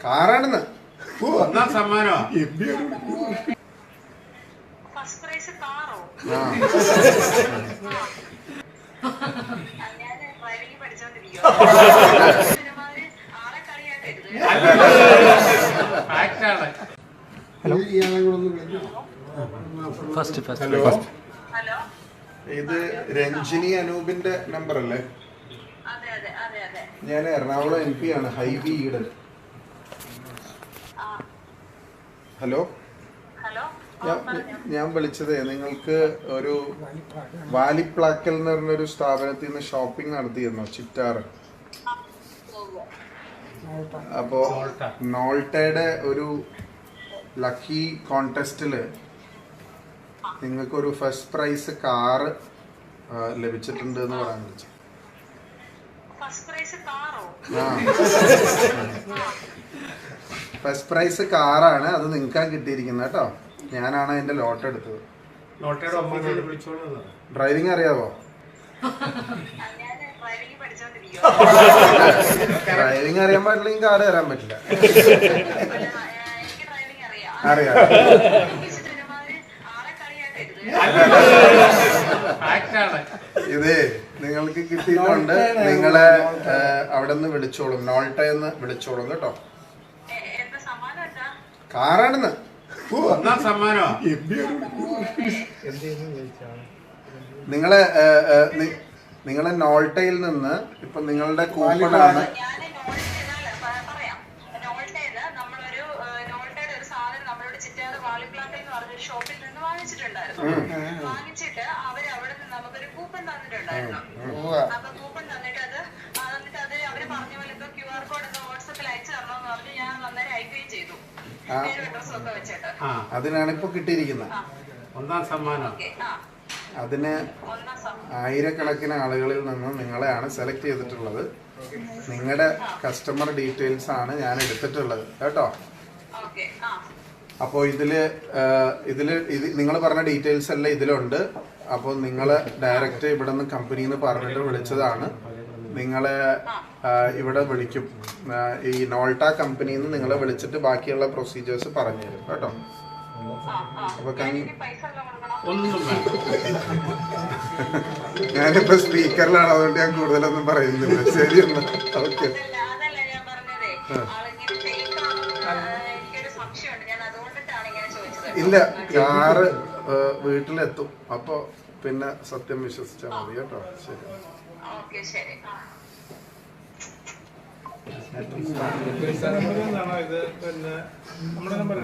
കാറാണെന്ന്. സമ്മാനോ first prize കാറോ. First first. Hello. ഇത് Ranjini അനൂപിന്റെ number അല്ലേ? അതെ അതെ അതെ അതെ. ഞാൻ എറണാകുളം എം പി ആണ് ഹൈവി ഈഡൻ ആ ഹലോ? ഞാൻ വിളിച്ചത് നിങ്ങൾക്ക് ഒരു വാലിപ്ലാക്കൽ എന്ന് പറഞ്ഞൊരു സ്ഥാപനത്തിൽ നിന്ന് ഷോപ്പിംഗ് നടത്തിയിരുന്നു ചിറ്റാറ്. അപ്പോ നോൾട്ടയുടെ ഒരു ലക്കി കോണ്ടസ്റ്റിൽ നിങ്ങൾക്കൊരു ഫസ്റ്റ് പ്രൈസ് കാറ് ലഭിച്ചിട്ടുണ്ട് എന്ന് പറയാൻ വിളിച്ചു. ആ. ഫസ്റ്റ് പ്രൈസ് കാറാണ്. അത് നിങ്ങൾക്കാണ് കിട്ടിയിരിക്കുന്നത് കേട്ടോ. ഞാനാണ് അതിന്റെ ലോട്ട് എടുത്തത്. ഡ്രൈവിംഗ് അറിയാവോ? ഞാൻ ഡ്രൈവിംഗ് അറിയാൻ പാടില്ലെങ്കിൽ കാർ തരാൻ പറ്റില്ല. എനിക്ക് ഡ്രൈവിംഗ് അറിയാം ഇത് നിങ്ങൾക്ക് കിട്ടിയിട്ടുണ്ട്. നിങ്ങളെ അവിടെ നിന്ന് വിളിച്ചോളും. നോൾട്ടയെന്ന് വിളിച്ചോളും കേട്ടോ എ- എന്താ സമ്മാനം എന്താ കാറാണെന്ന്. നിങ്ങൾ നിങ്ങളെ നോൾട്ടയിൽ നിന്ന് ഇപ്പൊ നിങ്ങളുടെ കൂപ്പണാണ് ഷോപ്പിൽ നിന്ന് വാങ്ങിച്ചിട്ടുണ്ടായിരുന്നു. വാങ്ങിച്ചിട്ട് അവർ അവിടെ നിന്ന് നമുക്കൊരു കൂപ്പൺ തന്നിട്ടുണ്ടായിരുന്നു. അപ്പൊ കൂപ്പൺ അതിനാണ് ഇപ്പൊ കിട്ടിയിരിക്കുന്നത്. ഒന്നാം സമ്മാനം. അതിന് ആയിരക്കണക്കിന് ആളുകളിൽ നിന്ന് നിങ്ങളെയാണ് സെലക്ട് ചെയ്തിട്ടുള്ളത്. നിങ്ങളുടെ കസ്റ്റമർ ഡീറ്റെയിൽസ് ആണ് ഞാൻ എടുത്തിട്ടുള്ളത്. കേട്ടോ? അപ്പോൾ ഇതിൽ ഇതിൽ ഇത് നിങ്ങൾ പറഞ്ഞ ഡീറ്റെയിൽസ് എല്ലാം ഇതിലുണ്ട്. അപ്പോൾ നിങ്ങൾ ഡയറക്റ്റ് ഇവിടെ നിന്ന് കമ്പനിയിൽ നിന്ന് പറഞ്ഞിട്ട് വിളിച്ചതാണ്. നിങ്ങളെ ഇവിടെ വിളിക്കും. ഈ നോൾട്ട കമ്പനിയിൽ നിന്ന് നിങ്ങളെ വിളിച്ചിട്ട് ബാക്കിയുള്ള പ്രൊസീജിയേഴ്സ് പറഞ്ഞു തരും കേട്ടോ അപ്പൊ ഞാനിപ്പൊ സ്പീക്കറിലാണ് അതുകൊണ്ട് ഞാൻ കൂടുതലൊന്നും പറയുന്നില്ല. ശരി എന്നാ ഓക്കെ ഇല്ല കാറ് വീട്ടിലെത്തും. അപ്പൊ പിന്നെ സത്യം വിശ്വസിച്ചാൽ മതി. കേട്ടോ? ശരി. ഓക്കെ ശരി. ഇത് പിന്നെ നമ്മുടെ നമ്പർ